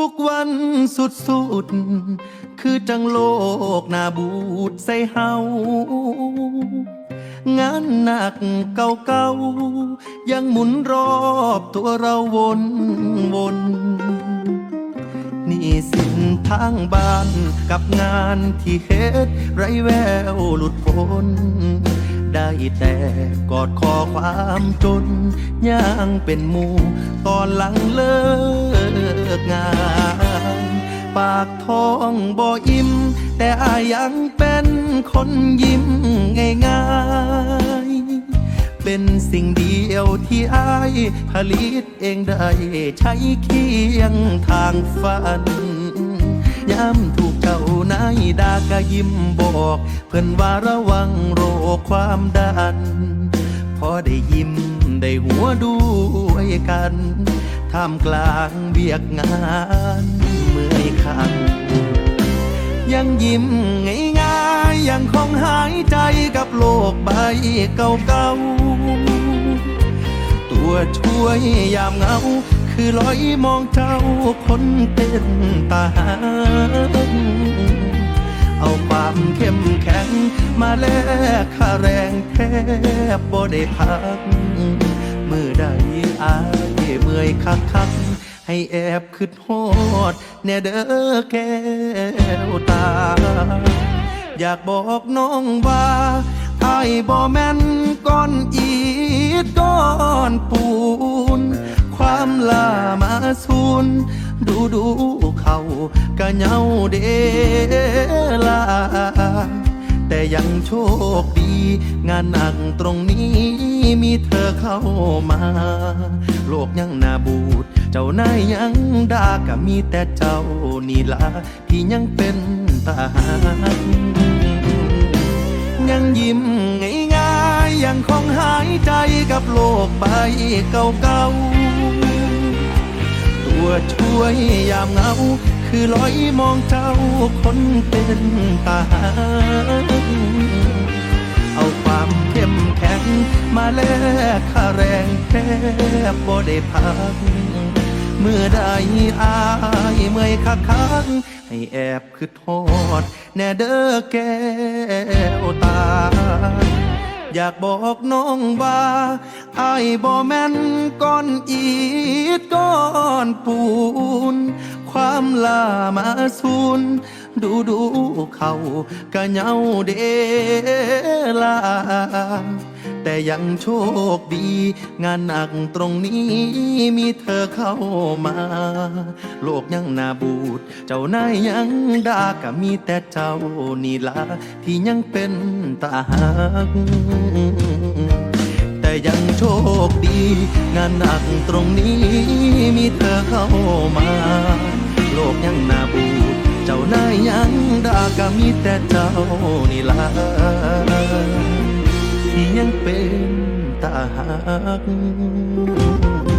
ทุกวันสุดสุด คือจังโลกนาบูดใส่เฮางานหนักเก่าๆยังหมุนรอบตัวเราวนวนนี่สินทางบ้านกับงานที่เฮ็ดไรแววหลุดพ้น ได้แต่กอดคอความจนย่างเป็นหมู่ตอนหลังเลิก ปากท้องบ่อิ่มแต่อายังเป็นคนยิ้มง่ายๆ เป็นสิ่งเดียวที่อายผลิตเองได้ใช้เคียงทางฝันย้ำถูกเจ้านายดาก็ยิ้มบอก เพื่อนว่าระวังโรคความดัน พอได้ยิ้มได้หัวด้วยกันท่ามกลางเบียกงาน คันยังยิ้มง่ายๆยังคงหายใจกับโลกใบเก่าๆ ตัวช่วยยามเหงา คือลอยมองเจ้าคนเป็นตาหารเอาความเข้มแข็ง มาแลกค่าแรงแทบบ่ได้พัก มือใดอายเมื่อยคักคัก ให้แอบขึ้นโหดแน่เด้อแก้วตา อยากบอกน้องว่าไอ้ายบ่แม่นก้อนอีดก้อนปูน ความลามาสูนดูดูเขากะเหงาเดลา แต่ยังโชคดี งานหนักตรงนี้มีเธอเข้ามา โลกยังนาบูด เจ้านายยังด่าก็มีแต่เจ้านี่ละที่ยังเป็นตาหารยังยิ้มง่ายๆยังคงหายใจกับโลกใบเก่าๆ ตัวช่วยยามเงา คือลอยมองเจ้าคนเป็นตาหารเอาความเข้มแข็งมาแลกค่าแรงแทบบ่ได้พัก เมื่อใดอายเมื่อยคักคักให้แอบคือทอด แน่เด้อแก้วตา อยากบอกน้องว่าไอ้ายบ่แม่นก้อนอีดก้อนปูน ความลามาสูน ดูดูเขากะเหงาเดลา แต่ยังโชคดี งานหนักตรงนี้มีเธอเข้ามา โลกยังนาบูด เจ้านายยังด่าก็มีแต่เจ้านี่ละที่ยังเป็นตาหักแต่ยังโชคดี งานหนักตรงนี้มีเธอเข้ามา ก็มีแต่เจ้านี่ละที่ยังเป็นตาหัก